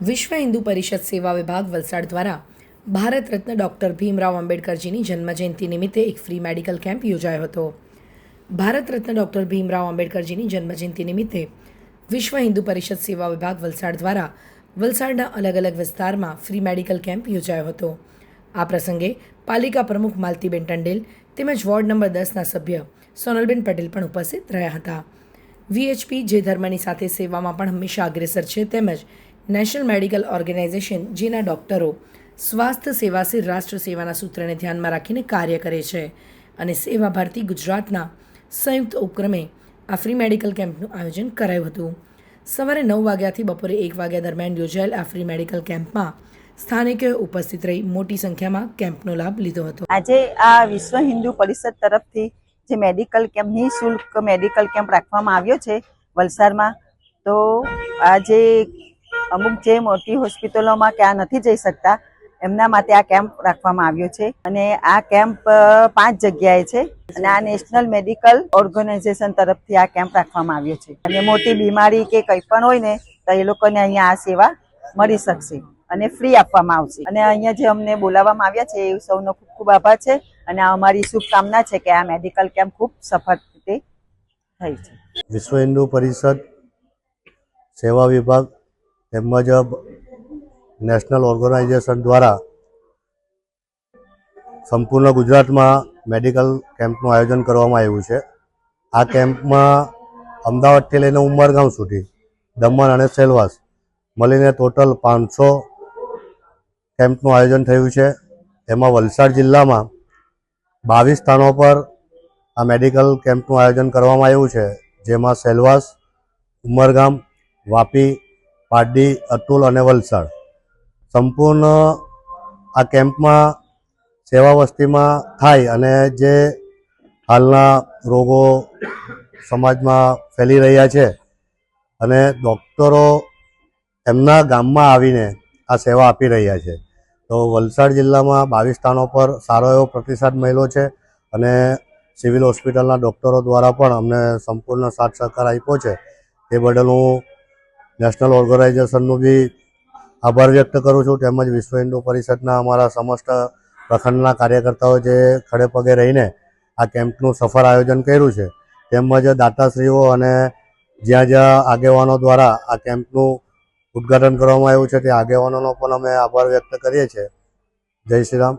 વિશ્વ હિન્દુ પરિષદ સેવા વિભાગ વલસાડ દ્વારા ભારત રત્ન ડૉક્ટર ભીમરાવ આંબેડકરજીની જન્મજયંતિ નિમિત્તે એક ફ્રી મેડિકલ કેમ્પ યોજાયો હતો. ભારત રત્ન ડૉક્ટર ભીમરાવ આંબેડકરજીની જન્મજયંતિ નિમિત્તે વિશ્વ હિન્દુ પરિષદ સેવા વિભાગ વલસાડ દ્વારા વલસાડના અલગ અલગ વિસ્તારમાં ફ્રી મેડિકલ કેમ્પ યોજાયો હતો. આ પ્રસંગે પાલિકા પ્રમુખ માલતીબેન ટંડેલ તેમજ વોર્ડ નંબર દસના સભ્ય સોનલબેન પટેલ પણ ઉપસ્થિત રહ્યા હતા. વીએચપી જે ધર્મની સાથે સેવામાં પણ હંમેશા અગ્રેસર છે તેમજ નેશનલ મેડિકલ ઓર્ગેનાઇઝેશન, જેના ડૉક્ટરો સ્વાસ્થ્ય સેવાથી રાષ્ટ્ર સેવાના સૂત્રને ધ્યાનમાં રાખીને કાર્ય કરે છે અને સેવા ભારતી ગુજરાતના સંયુક્ત ઉપક્રમે આ ફ્રી મેડિકલ કેમ્પનું આયોજન કરાયું હતું. સવારે નવ વાગ્યાથી બપોરે એક વાગ્યા દરમિયાન યોજાયેલ આ ફ્રી મેડિકલ કેમ્પમાં સ્થાનિકોએ ઉપસ્થિત રહી મોટી સંખ્યામાં કેમ્પનો લાભ લીધો હતો. આજે આ વિશ્વ હિન્દુ પરિષદ તરફથી જે મેડિકલ કેમ્પ નિઃશુલ્ક મેડિકલ કેમ્પ રાખવામાં આવ્યો છે વલસાડમાં, તો આજે અમુક જે મોટી હોસ્પિટલોમાં કે આ નથી જઈ શકતા, એમના માટે આ કેમ્પ રાખવામાં આવ્યો છે. અને આ કેમ્પ પાંચ જગ્યાએ છે. અને આ નેશનલ મેડિકલ ઓર્ગેનાઇઝેશન તરફથી આ કેમ્પ રાખવામાં આવ્યો છે. અને મોટી બીમારી કે કંઈ પણ હોય ને, તો એ લોકોને અહીંયા આ સેવા મળી શકશે અને ફ્રી આપવામાં આવશે. અને અહીંયા જે અમને બોલાવવામાં આવ્યા છે, એ સૌનો ખૂબ ખૂબ આભાર છે. અને આ અમારી શુભકામના છે કે આ મેડિકલ કેમ્પ ખૂબ સફળ રીતે થઈ છે. વિશ્વ હિન્દુ પરિષદ સેવા વિભાગ તેમજ નેશનલ ઓર્ગેનાઇઝેશન દ્વારા સંપૂર્ણ ગુજરાતમાં મેડિકલ કેમ્પનું આયોજન કરવામાં આવ્યું છે. આ કેમ્પમાં અમદાવાદથી લઈને ઉમરગામ સુધી દમણ અને સેલવાસ મળીને ટોટલ પાંચસો કેમ્પનું આયોજન થયું છે. એમાં વલસાડ જિલ્લામાં બાવીસ સ્થાનો પર આ મેડિકલ કેમ્પનું આયોજન કરવામાં આવ્યું છે. જેમાં સેલવાસ, ઉમરગામ, વાપી પારડી, અતુલ અને વલસાડ. સંપૂર્ણ આ કેમ્પમાં સેવા વસ્તીમાં થાય અને જે હાલના રોગો સમાજમાં ફેલી રહ્યા છે અને ડૉક્ટરો એમના ગામમાં આવીને આ સેવા આપી રહ્યા છે. તો વલસાડ જિલ્લામાં બાવીસ સ્થાનો પર સારો એવો પ્રતિસાદ મળ્યો છે અને સિવિલ હોસ્પિટલના ડૉક્ટરો દ્વારા પણ અમને સંપૂર્ણ સાથ સહકાર આપ્યો છે. તે બદલ હું નેશનલ ઓર્ગેનાઇઝેશનનું બી આભાર વ્યક્ત કરું છું. તેમજ વિશ્વ હિન્દુ પરિષદના અમારા સમસ્ત પ્રખંડના કાર્યકર્તાઓ જે ખડે પગે રહીને આ કેમ્પનું સફળ આયોજન કર્યું છે. તેમજ દાતાશ્રીઓ અને જ્યાં જ્યાં આગેવાનો દ્વારા આ કેમ્પનું ઉદ્ઘાટન કરવામાં આવ્યું છે, તે આગેવાનોનો પણ અમે આભાર વ્યક્ત કરીએ છીએ. જય શ્રી રામ.